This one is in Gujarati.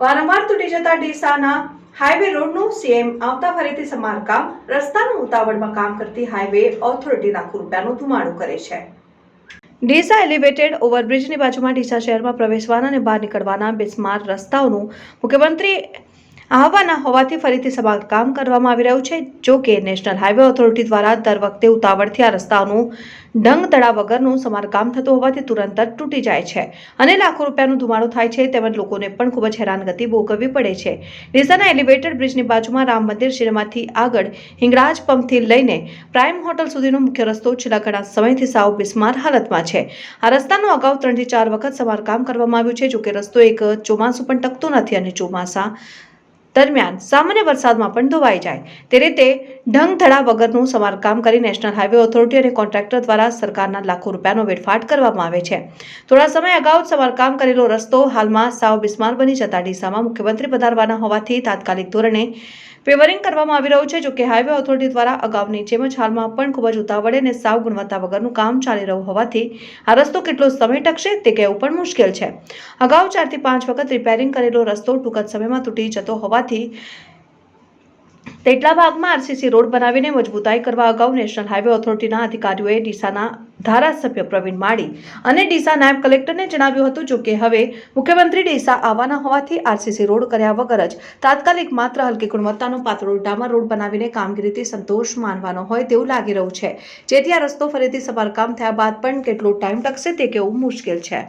વારંવાર તૂટી જતા ડીસાના હાઈવે રોડનું સીએમ આવતા ફરીથી સમારકામ, રસ્તાનું ઉતાવળમાં કામ કરતી હાઈવે ઓથોરિટી લાખો રૂપિયાનો ધુમાડો કરે છે. ડીસા એલિવેટેડ ઓવરબ્રિજની બાજુમાં ડીસા શહેરમાં પ્રવેશવાના અને બહાર નીકળવાના બિસ્માર રસ્તાઓનું મુખ્યમંત્રી આવવાના હોવાથી ફરીથી સમારકામ કરવામાં આવી રહ્યું છે, જો કે નેશનલ હાઈવે ઓથોરિટી દ્વારા દર વખતે ઉતાવળથી આ રસ્તાનું ડંગ તળા વગરનું સમારકામ થતું હોવાથી તુરંત જ તૂટી જાય છે અને લાખો રૂપિયાનો ધુમાડો થાય છે, તેમજ લોકોને પણ ખૂબ જ હેરાનગતિ ભોગવવી પડે છે. ડીસાના એલિવેટેડ બ્રિજની બાજુમાં રામ મંદિર શિરમાંથી આગળ હિંગળાજ પંપથી લઈને પ્રાઇમ હોટલ સુધીનો મુખ્ય રસ્તો છેલ્લા ઘણા સમયથી સાવ બિસ્માર હાલતમાં છે. આ રસ્તાનું અગાઉ ત્રણથી ચાર વખત સમારકામ કરવામાં આવ્યું છે જોકે રસ્તો એક ચોમાસું પણ ટકતો નથી અને ચોમાસા દરમિયાન સામાન્ય વરસાદમાં પણ ધોવાઈ જાય. તે રીતે ઢંગધડા વગરનું સમારકામ કરી નેશનલ હાઈવે ઓથોરિટી અને કોન્ટ્રાક્ટર દ્વારા સરકારના લાખો રૂપિયાનો વેડફાટ કરવામાં આવે છે. થોડા સમય અગાઉ સમારકામ કરેલો રસ્તો હાલમાં સાવ બિસ્માર બની જતા ડીસામાં મુખ્યમંત્રી પધારવાના હોવાથી તાત્કાલિક ધોરણે પેવરિંગ કરવામાં આવી રહ્યું છે, જોકે હાઈવે ઓથોરિટી દ્વારા અગાઉની જેમ જ હાલમાં પણ ખૂબ જ ઉતાવળે અને સાવ ગુણવત્તા વગરનું કામ ચાલી રહ્યું હોવાથી આ રસ્તો કેટલો સમય ટકશે તે કહેવું પણ મુશ્કેલ છે. અગાઉ ચારથી પાંચ વખત રિપેરિંગ કરેલો રસ્તો ટૂંક જ સમયમાં તૂટી જતો હોવાથી તેટલા ભાગમાં આરસીસી રોડ બનાવીને મજબૂતાઈ કરવા અગાઉ નેશનલ હાઈવે ઓથોરિટીના અધિકારીઓએ ડીસાના ધારાસભ્ય પ્રવીણ માળી અને ડીસા નાયબ કલેક્ટરને જણાવ્યું હતું, જો કે હવે મુખ્યમંત્રી ડીસા આવવાના હોવાથી આરસીસી રોડ કર્યા વગર જ તાત્કાલિક માત્ર હલકી ગુણવત્તાનો પાતળો ડામર રોડ બનાવીને કામગીરીથી સંતોષ માનવાનો હોય તેવું લાગી રહ્યું છે. જેથી આ રસ્તો ફરીથી સમારકામ થયા બાદ પણ કેટલો ટાઈમ ટકશે તે કહેવું મુશ્કેલ છે.